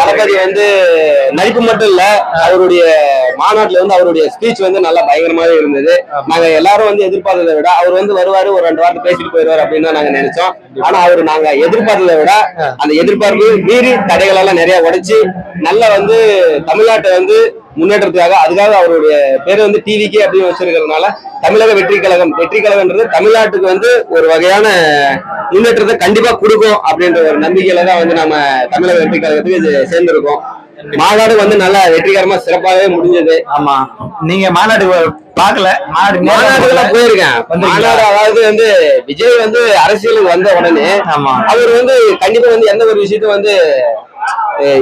தளபதி வந்து நடிப்பு மட்டும் இல்ல அவருடைய மாநாட்டுல வந்து அவருடைய ஸ்பீச் வந்து நல்லா பயங்கரமாவே இருந்தது. நாங்க எல்லாரும் வந்து எதிர்பார்த்ததை விட அவர் வந்து வருவாரு ஒரு ரெண்டு வார்த்தை பேசிட்டு போயிருவாரு அப்படின்னு தான் நாங்க நினைச்சோம். ஆனா அவர் நாங்க எதிர்பார்த்ததை விட அந்த எதிர்பார்ப்பு மீறி தடைகள் எல்லாம் நிறைய உடைச்சு நல்ல வந்து தமிழ்நாட்டை வந்து முன்னேற்றத்துக்காக அதுக்காக அவருடைய பேர் வந்து டிவிக்கே அப்படின்னு வச்சிருக்கிறதுனால தமிழக வெற்றி கழகம். வெற்றி கழகம்ன்றது தமிழ்நாட்டுக்கு வந்து ஒரு வகையான முன்னேற்றத்தை கண்டிப்பா கொடுக்கும் அப்படின்ற ஒரு நம்பிக்கையில தான் வந்து நம்ம தமிழக வெற்றி கழகத்துக்கு இது சேர்ந்திருக்கோம். மாநாடு வந்து நல்லா வெற்றிகரமா சிறப்பாகவே முடிஞ்சது. ஆமா. நீங்க மாநாடு பாக்கல மாநாடு மாநாடுல போயிருக்கேன்? மாநாடு அதாவது வந்து விஜய் வந்து அரசியலுக்கு வந்த உடனே அவர் வந்து கண்டிப்பா வந்து எந்த ஒரு விஷயத்தையும் வந்து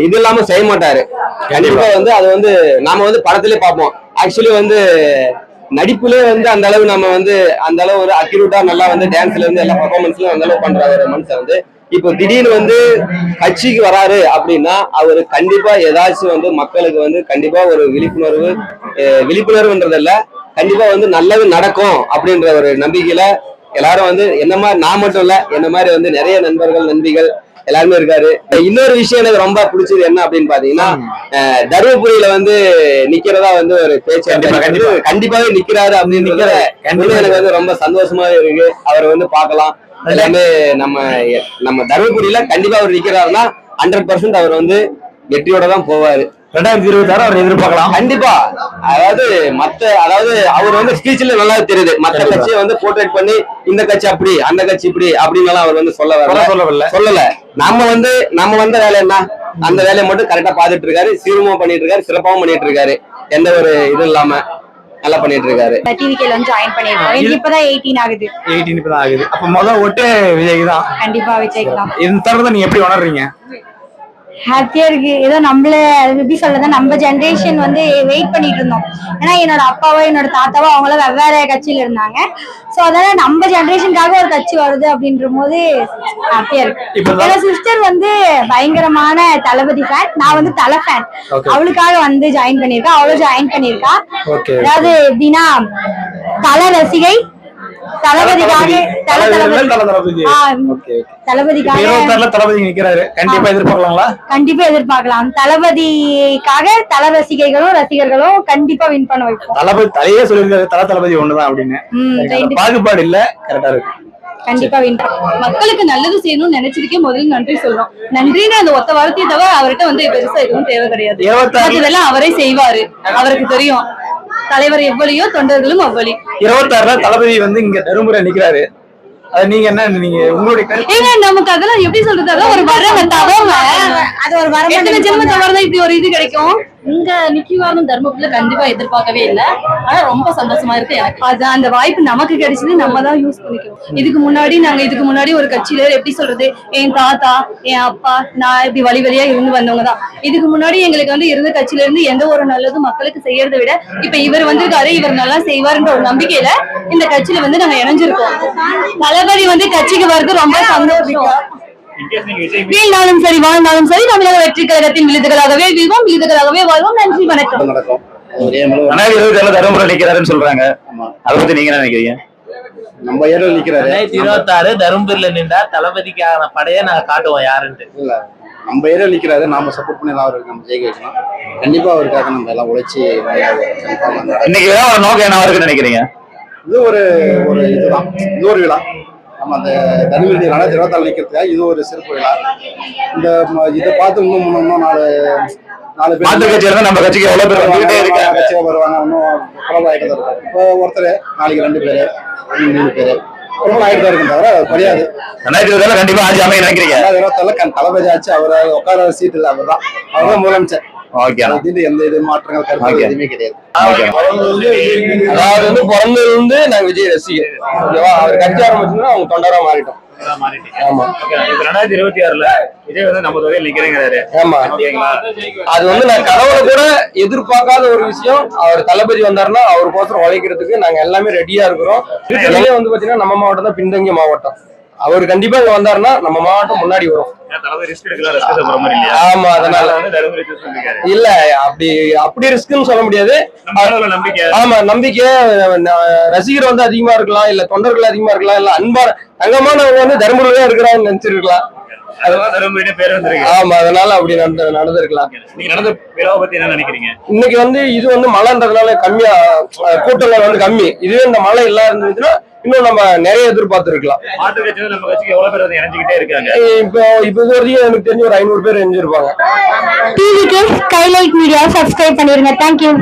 இது இல்லாம செய்ய மாட்டாரு. கண்டிப்பா. வந்து அது வந்து நாம வந்து படத்திலே பார்ப்போம். ஆக்சுவலி வந்து நடிப்புலே வந்து அந்த அளவு நம்ம வந்து அந்த அளவு ஒரு அக்யூரேட்டா நல்லா வந்து டான்ஸ்ல இருந்து எல்லா பர்ஃபார்மன்ஸ்லயும் அந்த அளவு பண்ற ஒரு மனுஷன் வந்து. இப்போ திடீர்னு வந்து கட்சிக்கு வராரு அப்படின்னா அவர் கண்டிப்பா ஏதாச்சும் வந்து மக்களுக்கு வந்து கண்டிப்பா ஒரு விழிப்புணர்வு அஹ், விழிப்புணர்வுன்றதில்ல கண்டிப்பா வந்து நல்லது நடக்கும் அப்படின்ற ஒரு நம்பிக்கையில எல்லாரும் வந்து என்ன மாதிரி நான் மட்டும் இல்ல என்ன மாதிரி வந்து நிறைய நண்பர்கள் நண்பிகள் எல்லாருமே இருக்காரு. இன்னொரு விஷயம் எனக்கு ரொம்ப பிடிச்சது என்ன அப்படின்னு பாத்தீங்கன்னா தருமபுரியில வந்து நிக்கிறதா வந்து ஒரு பேச்சு. கண்டிப்பாவே நிக்கிறாரு அப்படின்றத கண்டிப்பா. வந்து எனக்கு வந்து ரொம்ப சந்தோஷமாவே இருக்கு. அவரை வந்து பார்க்கலாம். எல்லாமே நம்ம நம்ம தருமபுரியில கண்டிப்பா அவர் நிக்கிறாருன்னா ஹண்ட்ரட் பர்சன்ட் அவர் வந்து வெற்றியோட தான் போவாரு. ரெண்டாயிரத்தி இருபத்தி ஆறு அவர் எதிர்பார்க்கலாம். கண்டிப்பா. அதாவது மத்த அதாவது அவர் வந்து ஸ்பீச்ல நல்லா தெரியுது. மத்த. கட்சியை வந்து போர்ட்ரேட் பண்ணி இந்த கட்சி அப்படி அந்த கட்சி இப்படி அப்படின்னு அவர் வந்து சொல்ல வரல. சொல்லவில்லை. சொல்லல. நம்ம வந்து நம்ம வந்த வேலை என்ன? அந்த வேலையை மட்டும் கரெக்டா பாத்துட்டு இருக்காரு சீரமா பண்ணிட்டு இருக்காரு சிறப்பாவும் பண்ணிட்டு இருக்காரு எந்த ஒரு இது இல்லாம நல்லா பண்ணிட்டு இருக்காரு டிவிகேல வந்து ஜாயின் பண்ணிருக்கோம் எனக்கு இப்பதான் எயிட்டீன் ஆகுது. எயிட்டீன் இப்ப தான் ஆகுது. அப்ப முதல் ஓட்டு விஜய்க்கு தான். கண்டிப்பா விஜய்க்கு தான். இந்த தருணத்தை நீங்க எப்படி உணர்றீங்க? ஹாப்பியா இருக்கு. ஏதோ நம்மள எப்படி சொல்றது நம்ம ஜெனரேஷன் வந்து வெயிட் பண்ணிட்டு இருந்தோம். ஏன்னா என்னோட அப்பாவோ என்னோட தாத்தாவோ அவங்களும் வெவ்வேறு கட்சியில இருந்தாங்க. சோ அதனால நம்ம ஜெனரேஷனுக்காக ஒரு கட்சி வருது அப்படின்ற போது ஹாப்பியா இருக்கு. என்னோட சிஸ்டர் வந்து பயங்கரமான தளபதி ஃபேன் நான் வந்து தலை ஃபேன். அவளுக்காக வந்து ஜாயின் பண்ணிருக்கா அவளும் ஜாயின் பண்ணிருக்கா அதாவது எப்படின்னா தல ரசிகை தளபதிக்காக தளபதிக்காக தளபதி நிக்கிறாரு. கண்டிப்பா எதிர்பார்க்கலாங்களா? கண்டிப்பா எதிர்பார்க்கலாம். தளபதிக்காக தல ரசிகைகளும் ரசிகர்களும் கண்டிப்பா வின் பண்ண வைப்போம். தளபதி தலையே சொல்லியிருக்காரு. தல தளபதி ஒண்ணுதான் அப்படின்னு. பாகுபாடு இல்ல கரெக்டா இருக்கு. கண்டிப்பா வின் பண்ணுவோம் மக்களுக்கு நல்லது செய்யணும்னு நினைச்சதுக்கே முதல்ல நன்றி சொல்றோம். நன்றின்னு அந்த ஒத்த வார்த்தையை தவிர அவர்கிட்ட வந்து பெருசா எதுவும் தேவை கிடையாது. அவரே செய்வாரு. அவருக்கு தெரியும். தலைவர் எவ்வளியோ தொண்டர்களும் அவ்வளி. இருபத்தாறுல தளபதி வந்து இங்க தருமபுரி நிக்கிறாரு. அது நீங்க என்ன நீங்க உங்களுடைய ஏங்க நமக்கு அதெல்லாம் எப்படி சொல்றது அதெல்லாம் ஒரு தவங்க அது ஒரு வரம் எத்தனை இப்படி ஒரு இது கிடைக்கும்? இங்க நிக்கிவாரும் தர்மபுரியில கண்டிப்பா எதிர்பார்க்கவே இல்ல. ஆனா ரொம்ப சந்தோஷமா இருக்கு எனக்கு. அது அந்த வாய்ப்பு நமக்கு கிடைச்சது நம்ம தான் யூஸ் பண்ணிக்கணும். இதுக்கு முன்னாடி நாங்க இதுக்கு முன்னாடி ஒரு கட்சியில எப்படி சொல்றது என் தாத்தா என் அப்பா நான் இப்படி வழி வழியா இருந்து வந்தவங்க தான். இதுக்கு முன்னாடி எங்களுக்கு வந்து இருந்த கட்சியில இருந்து எந்த ஒரு நல்லதும் மக்களுக்கு செய்யறதை விட இப்ப இவர் வந்திருக்காரு இவர் நல்லா செய்வாருன்ற ஒரு நம்பிக்கையில இந்த கட்சியில வந்து நாங்க இணைஞ்சிருக்கோம். தளபதி வந்து கட்சிக்கு வர்றது ரொம்ப சந்தோஷம். வீழ்ந்தாலும் சரி வாழ்ந்தாலும் சரி தமிழக வெற்றி கழகத்தின் விருதுகளாகவே வீழ்வோம் விருதுகளாகவே வாழ்வோம். நன்றி வணக்கம். நடக்கும் ரெண்டாயிரத்தி இருபத்தி ஏழுல தருமபுரி நிக்கிறாருன்னு சொல்றாங்க. அதை பத்தி நீங்க என்ன நினைக்கிறீங்க? நம்ம ஏரியாவில் நிக்கிறாரு. ரெண்டாயிரத்தி இருபத்தி ஆறு தருமபுரியில நின்றா தளபதிக்கான படையை நாங்க காட்டுவோம் யாருன்ட்டு. இல்ல நம்ம ஏரியாவில் நிற்கிறாரு நாம சப்போர்ட் பண்ணி தான் அவருக்கு நம்ம ஜெயிக்க வைக்கணும். கண்டிப்பா அவருக்காக நம்ம எல்லாம் உழைச்சி இன்னைக்கு ஏதாவது ஒரு நோக்கம் என்ன நினைக்கிறீங்க? இது ஒரு ஒரு இதுதான். இது ஒரு விழா. நம்ம அந்த தனிமதி ரெண்டாயிரத்தி இருபத்தாறு நிற்கிறதுக்காக இது ஒரு சிறப்பு விழா. இந்த இதை பார்த்து இன்னும் இன்னும் நாலு நாலு பேர் நம்ம கட்சிக்கு எவ்வளவு பேர் வந்துகிட்டே இருக்காங்க. கட்சியாக வருவாங்க இன்னும் பிரபலம் இருக்கும். இப்போ ஒருத்தர் நாளைக்கு ரெண்டு பேர் மூணு பேர் பிரபலம் ஆகிட்டு தான் இருக்கும் தவிர குறையாது. ரெண்டாயிரத்தி இருபத்தி ஏழுல கண்டிப்பா ஆட்சி அமைய நினைக்கிறீங்க. ரெண்டாயிரத்தி இருபத்தாறுல கண் தளபதி ஆச்சு அவர் உட்கார சீட் இல்லை அவர் தான் அவர் தான் முதலமைச்சர். ஓகே. எந்த இது மாற்றங்கள். கருத்து எதுவுமே கிடையாது. அதாவது வந்து பிறந்ததுல இருந்து நாங்க விஜய் ரசிகர் ஓகேவா? அவர் கட்சி ஆரம்பிச்சுன்னா அவங்க தொண்டரா மாறிட்டோம். ஆமா. இப்ப ரெண்டாயிரத்தி இருபத்தி ஆறுல விஜய் வந்து நம்ம தொகையில் நிக்கிறேங்கிறாரு. ஆமா. அது வந்து நான் கனவுல கூட எதிர்பார்க்காத ஒரு விஷயம். அவர் தளபதி வந்தாருன்னா அவருக்கோசரம் உழைக்கிறதுக்கு நாங்க எல்லாமே ரெடியா இருக்கிறோம். வந்து பாத்தீங்கன்னா நம்ம மாவட்டம் தான் பின்தங்கிய மாவட்டம். அவர் கண்டிப்பா இங்க வந்தாருன்னா நம்ம மாவட்டம் முன்னாடி வரும். ஆமா அதனால. இல்ல அப்படி அப்படி ரிஸ்க்னு சொல்ல முடியாது. ஆமா நம்பிக்கை ரசிகர் வந்து அதிகமா இருக்கலாம் இல்ல தொண்டர்கள் அதிகமா இருக்கலாம் இல்ல அன்பான தங்கமானவங்க வந்து தர்மபுரியில இருக்கிறாங்கன்னு நினைச்சிருக்கலாம். அதனால தருமபுரினே பேர் வந்திருக்கு. ஆமா அதனால அப்படி நடந்து நடந்திருக்கலாம். நீங்க நடந்த விழாவை பத்தி என்ன நினைக்கிறீங்க? இன்னைக்கு வந்து இது வந்து மழைன்றதுனால கம்மியா கூட்டங்கள் வந்து கம்மி. இதுவே இந்த மழை இல்லா இன்னும் நம்ம நிறைய எதிர்பார்த்திருக்கலாம். மாற்று கட்சி வந்து நம்ம கட்சிக்கு எவ்வளவு பேர் வந்து இணைஞ்சுக்கிட்டே இருக்காங்க? இப்போ இப்போ இது வரைக்கும் எனக்கு தெரிஞ்சு ஒரு ஐநூறு பேர் எஞ்சிருப்பாங்க டிவிக்கு ஸ்கைலைட் மீடியாவை சப்ஸ்கிரைப் பண்ணிருங்க. தேங்க்யூ